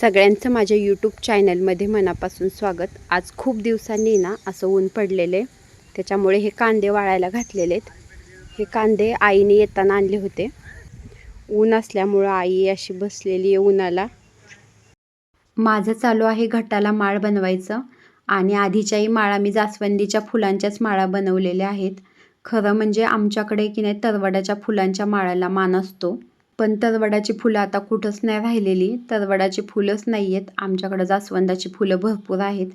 सगळ्यांचं माझ्या यूट्यूब चॅनलमध्ये मनापासून स्वागत. आज खूप दिवसांनी ना असं ऊन पडलेलं. आहे त्याच्यामुळे हे कांदे वाळायला घातलेले आहेत. हे कांदे आईने येताना आणले होते. ऊन असल्यामुळं आई अशी बसलेली आहे उन्हाला. माझं चालू आहे घटाला माळ बनवायचं. आणि आधीच्याही माळा मी जास्वंदीच्या फुलांच्याच माळा बनवलेल्या आहेत. खरं म्हणजे आमच्याकडे की नाही तरवड्याच्या फुलांच्या माळाला मान असतो. पण तरवडाची फुलं आता कुठंच नाही राहिलेली. तरवडाची फुलंच नाही आहेत आमच्याकडं जास्वंदाची फुलं भरपूर आहेत.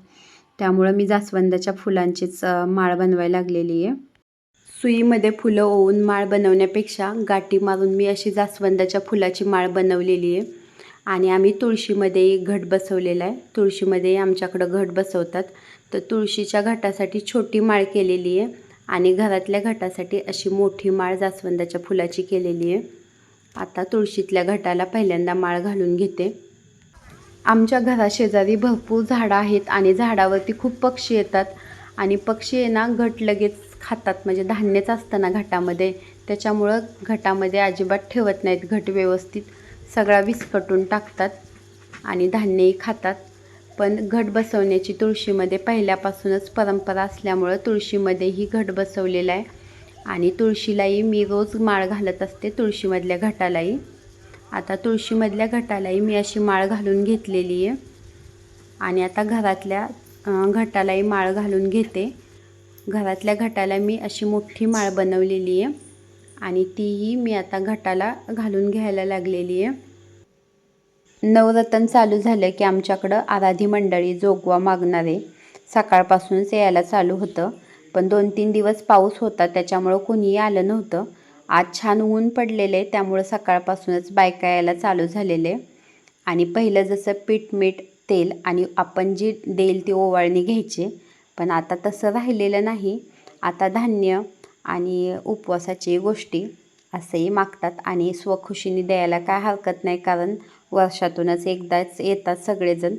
त्यामुळं मी जास्वंदाच्या फुलांचीच माळ बनवायला लागलेली आहे. सुईमध्ये फुलं ओवून माळ बनवण्यापेक्षा गाठी मारून मी अशी जास्वंदाच्या फुलाची माळ बनवलेली आहे. आणि आम्ही तुळशीमध्ये घट बसवलेला आहे. तुळशीमध्ये आमच्याकडं घट बसवतात. तर तुळशीच्या घटासाठी छोटी माळ केलेली आहे. आणि घरातल्या घटासाठी अशी मोठी माळ जास्वंदाच्या फुलाची केलेली आहे. आता तुळशीतल्या घटाला पहिल्यांदा माळ घालून घेते. आमच्या घराशेजारी भरपूर झाडं आहेत आणि झाडावरती खूप पक्षी येतात. आणि पक्षी आहे ना घट लगेच खातात. म्हणजे धान्यच असतं ना घटामध्ये. त्याच्यामुळं घटामध्ये अजिबात ठेवत नाहीत. घट व्यवस्थित सगळा विस्कटून टाकतात आणि धान्यही खातात. पण घट बसवण्याची तुळशीमध्ये पहिल्यापासूनच परंपरा असल्यामुळं तुळशीमध्येही घट बसवलेला आहे. आणि तुळशीलाही मी रोज माळ घालत असते तुळशीमधल्या घटालाही. आता तुळशीमधल्या घटालाही मी अशी माळ घालून घेतलेली आहे. आणि आता घरातल्या घटालाही माळ घालून घेते. घरातल्या घटाला मी अशी मोठी माळ बनवलेली आहे. आणि तीही मी आता घटाला घालून घ्यायला लागलेली आहे. नवरत्न चालू झालं की आमच्याकडं आराधी मंडळी जोगवा मागणारे. सकाळपासूनच यायला चालू होतं. पण दोन तीन दिवस पाऊस होता त्याच्यामुळं कोणीही आलं नव्हतं. आज छान ऊन पडलेले त्यामुळं सकाळपासूनच बायका यायला चालू झालेले आणि पहिलं जसं पीठ मीठ तेल आणि आपण जी देईल ती ओवाळणी घ्यायची. पण आता तसं राहिलेलं नाही. आता धान्य आणि उपवासाची गोष्टी असंही मागतात आणि स्वखुशीने द्यायला काय हरकत नाही कारण वर्षातूनच एकदाच येतात सगळेजण.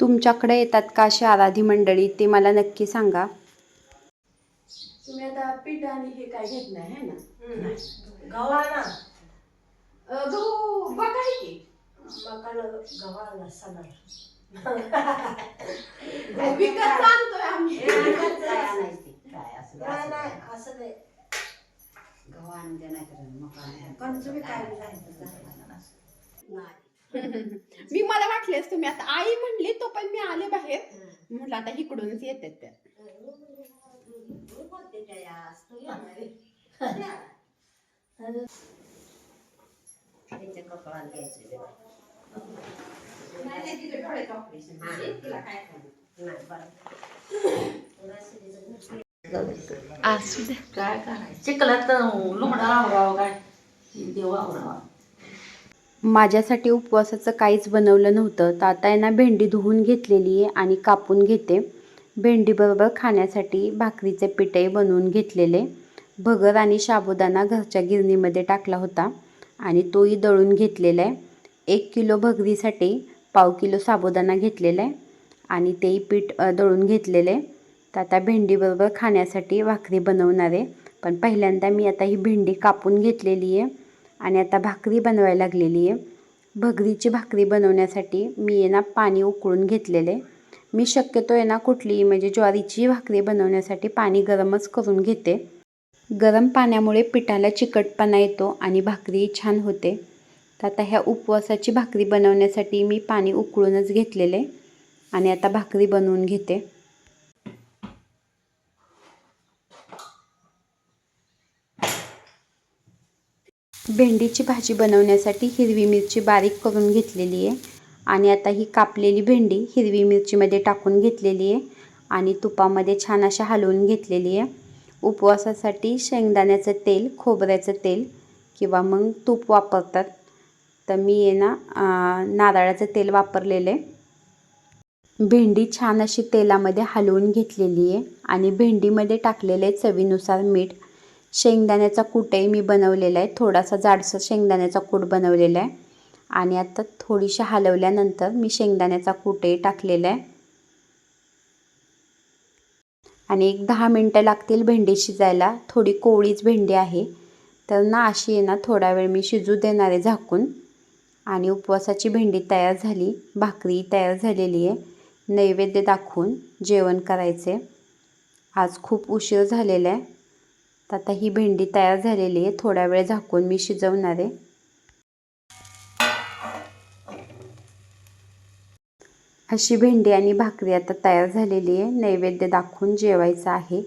तुमच्याकडे येतात का अशी आराधी मंडळी ते मला नक्की सांगा. तुम्ही आता पीठ आणि हे काय घेत नाही है ना? गव्हाना अं, गहू बघा की? विकत आणतोय आम्ही. नाही नाही असं नाही. पण तुम्ही काय मी मला वाटलेस तुम्ही आता आई म्हणली तो पण मी आले बाहेर. म्हटलं आता इकडूनच येतात त्या. असू दे काय करायचं चिखलात आवरावं काय देव आवरावा माझ्यासाठी उपवासाचं काहीच बनवलं नव्हतं. तर आता आहे ना भेंडी धुवून घेतलेली आहे आणि कापून घेते. भेंडीबरोबर खाण्यासाठी भाकरीचे पिठे बनवून घेतलेले. भगर आणि साबुदाणा घरच्या गिरणीमध्ये टाकला होता आणि तोही दळून घेतलेला आहे. एक किलो भगरीसाठी पाव किलो साबुदाणा घेतलेला आहे आणि तेही पीठ दळून घेतलेले तर आता भेंडीबरोबर खाण्यासाठी भाकरी बनवणार आहे. पण पहिल्यांदा मी आता ही भेंडी कापून घेतलेली आहे आणि आता भाकरी बनवायला लागलेली आहे. भगरीची भाकरी बनवण्यासाठी मी ना पाणी उकळून घेतलेले आहे. मी शक्यतो आहे ना कुठलीही म्हणजे ज्वारीची भाकरी बनवण्यासाठी पाणी गरमच करून घेते. गरम पाण्यामुळे पिठाला चिकटपणा येतो आणि भाकरी छान होते. तर आता ह्या उपवासाची भाकरी बनवण्यासाठी मी पाणी उकळूनच घेतलेले आणि आता भाकरी बनवून घेते. भेंडीची भाजी बनवण्यासाठी हिरवी मिरची बारीक करून घेतलेली आहे. आणि आता ही कापलेली भेंडी हिरवी मिरचीमध्ये टाकून घेतलेली आहे आणि तुपामध्ये छान अशा हलवून घेतलेली आहे. उपवासासाठी शेंगदाण्याचं तेल खोबऱ्याचं तेल किंवा मग तूप वापरतात. तर मी आहे ना नारळाचं तेल वापरलेलं आहे. भेंडी छान अशी तेलामध्ये हलवून घेतलेली आहे आणि भेंडीमध्ये टाकलेले चवीनुसार मीठ. शेंगदाण्याचा कूटही मी बनवलेला आहे. थोडासा जाडसर शेंगदाण्याचा कूट बनवलेला आहे. आणि आता थोडीशी हलवल्यानंतर मी शेंगदाण्याचा कुटही टाकलेला आहे. आणि एक दहा मिनटं लागतील भेंडी शिजायला. थोडी कोवळीच भेंडी आहे. तर ना अशी आहे ना थोडा वेळ मी शिजू देणार आहे झाकून. आणि उपवासाची भेंडी तयार झाली. भाकरी तयार झालेली आहे. नैवेद्य दाखवून जेवण करायचे. आज खूप उशीर झालेला आहे. तर आता ही भेंडी तयार झालेली आहे. थोडा वेळ झाकून मी शिजवणार आहे. अशी भेंडी आणि भाकरी आता तयार झालेली आहे. नैवेद्य दाखवून जेवायचं आहे.